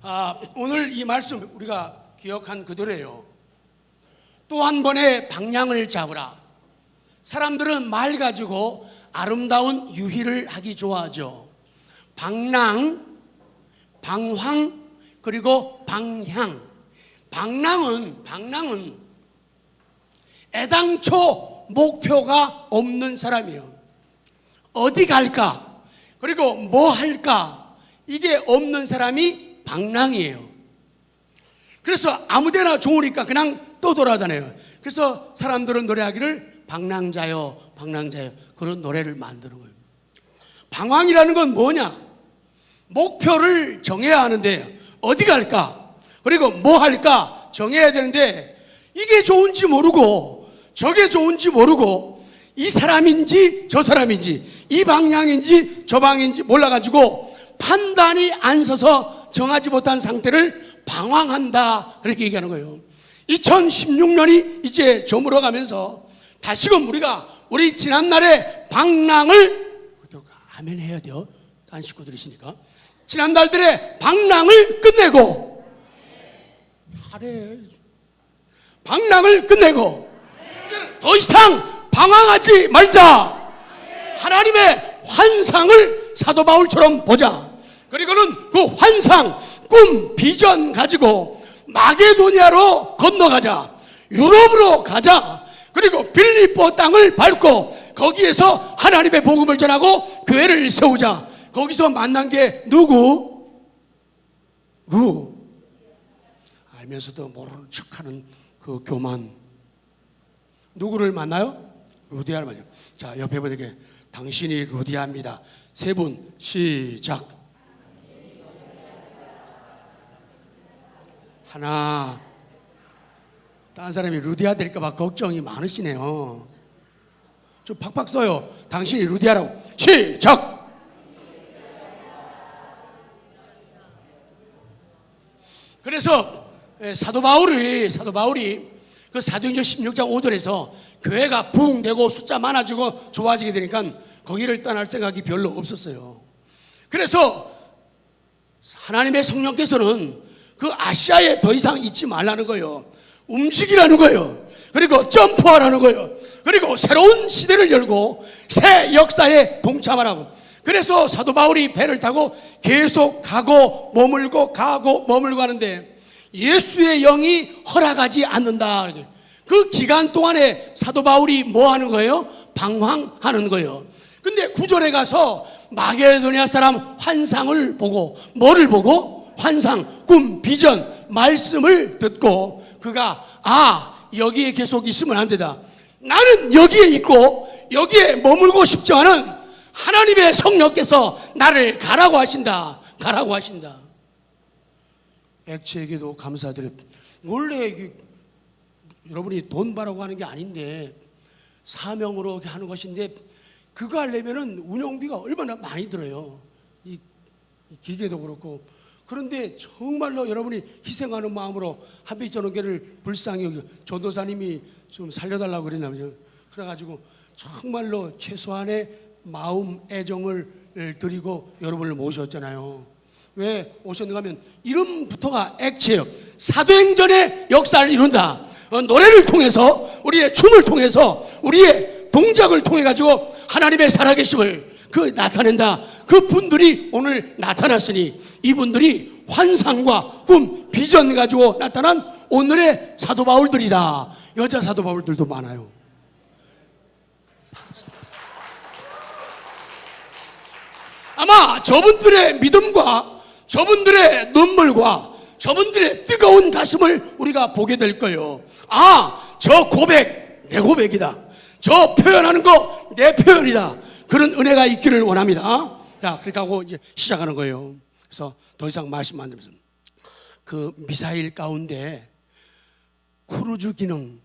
아, 오늘 이 말씀 우리가 기억한 그대로예요. 또 한 번의 방향을 잡으라. 사람들은 말 가지고 아름다운 유희를 하기 좋아하죠. 방랑, 방황, 그리고 방향. 방랑은 방랑은 애당초 목표가 없는 사람이에요. 어디 갈까? 그리고 뭐 할까? 이게 없는 사람이 방랑이에요. 그래서 아무데나 좋으니까 그냥 떠돌아다녀요. 그래서 사람들은 노래하기를 방랑자요, 방랑자요 그런 노래를 만드는 거예요. 방황이라는 건 뭐냐? 목표를 정해야 하는데 어디 갈까? 그리고 뭐 할까? 정해야 되는데 이게 좋은지 모르고 저게 좋은지 모르고 이 사람인지 저 사람인지 이 방향인지 저 방향인지 몰라가지고 판단이 안 서서 정하지 못한 상태를 방황한다 그렇게 얘기하는 거예요. 2016년이 이제 저물어 가면서 다시금 우리가 우리 지난날의 방랑을 아멘 해야 돼요. 딴 식구들 있으니까 지난달들의 방랑을 끝내고 하래 방랑을 끝내고 더 이상 방황하지 말자. 하나님의 환상을 사도 바울처럼 보자. 그리고는 그 환상, 꿈, 비전 가지고 마게도니아로 건너가자. 유럽으로 가자. 그리고 빌립보 땅을 밟고 거기에서 하나님의 복음을 전하고 교회를 세우자. 거기서 만난 게 누구? 루. 알면서도 모르는 척하는 그 교만. 누구를 만나요? 루디아를 만나요. 자, 옆에 분에게 당신이 루디아입니다. 세 분 시작. 하나. 딴 사람이 루디아 될까봐 걱정이 많으시네요. 좀 팍팍 써요. 당신이 루디아라고. 시작. 그래서 에, 사도 바울이 사도 바울이 그 사도행전 16장 5절에서 교회가 부흥되고 숫자 많아지고 좋아지게 되니까 거기를 떠날 생각이 별로 없었어요. 그래서 하나님의 성령께서는 그 아시아에 더 이상 있지 말라는 거예요. 움직이라는 거예요. 그리고 점프하라는 거예요. 그리고 새로운 시대를 열고 새 역사에 동참하라고. 그래서 사도 바울이 배를 타고 계속 가고 머물고 가고 머물고 하는데 예수의 영이 허락하지 않는다. 그 기간 동안에 사도 바울이 뭐 하는 거예요? 방황하는 거예요. 근데 구절에 가서 마게도니아 사람 환상을 보고 뭐를 보고 환상, 꿈, 비전, 말씀을 듣고 그가 아 여기에 계속 있으면 안 되다. 나는 여기에 있고 여기에 머물고 싶지 않은 하나님의 성령께서 나를 가라고 하신다. 가라고 하신다. 액체에게도 감사드려. 원래 이게 여러분이 돈 벌라고 하는 게 아닌데 사명으로 하는 것인데 그거 하려면은 운영비가 얼마나 많이 들어요. 이, 이 기계도 그렇고 그런데 정말로 여러분이 희생하는 마음으로 한빛전원계를 불쌍히 여기 전도사님이 좀 살려달라고 그랬나 보죠. 그래가지고 정말로 최소한의 마음 애정을 드리고 여러분을 모셨잖아요. 왜 오셨는가 하면 이름부터가 액체예요. 사도행전의 역사를 이룬다. 어, 노래를 통해서 우리의 춤을 통해서 우리의 동작을 통해 가지고 하나님의 살아계심을 그 나타낸다. 그 분들이 오늘 나타났으니 이분들이 환상과 꿈, 비전 가지고 나타난 오늘의 사도 바울들이다. 여자 사도 바울들도 많아요. 아마 저분들의 믿음과 저분들의 눈물과 저분들의 뜨거운 가슴을 우리가 보게 될 거예요. 아, 저 고백, 내 고백이다. 저 표현하는 거 내 표현이다. 그런 은혜가 있기를 원합니다. 자, 그렇게 하고 이제 시작하는 거예요. 그래서 더 이상 말씀 안 드리면서 그 미사일 가운데 크루즈 기능,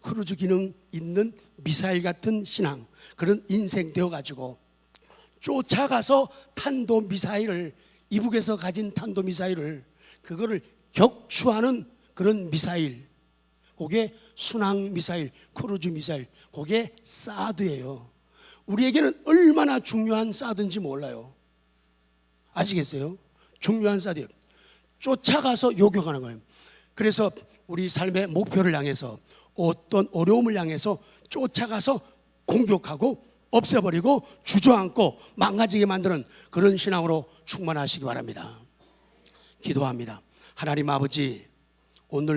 크루즈 기능 있는 미사일 같은 신앙, 그런 인생 되어가지고 쫓아가서 탄도 미사일을 이북에서 가진 탄도 미사일을 그거를 격추하는 그런 미사일. 그게 순항 미사일, 크루즈 미사일. 그게 사드예요. 우리에게는 얼마나 중요한 사드인지 몰라요. 아시겠어요? 중요한 사드예요. 쫓아가서 요격하는 거예요. 그래서 우리 삶의 목표를 향해서 어떤 어려움을 향해서 쫓아가서 공격하고 없애버리고 주저앉고 망가지게 만드는 그런 신앙으로 충만하시기 바랍니다. 기도합니다. 하나님 아버지 오늘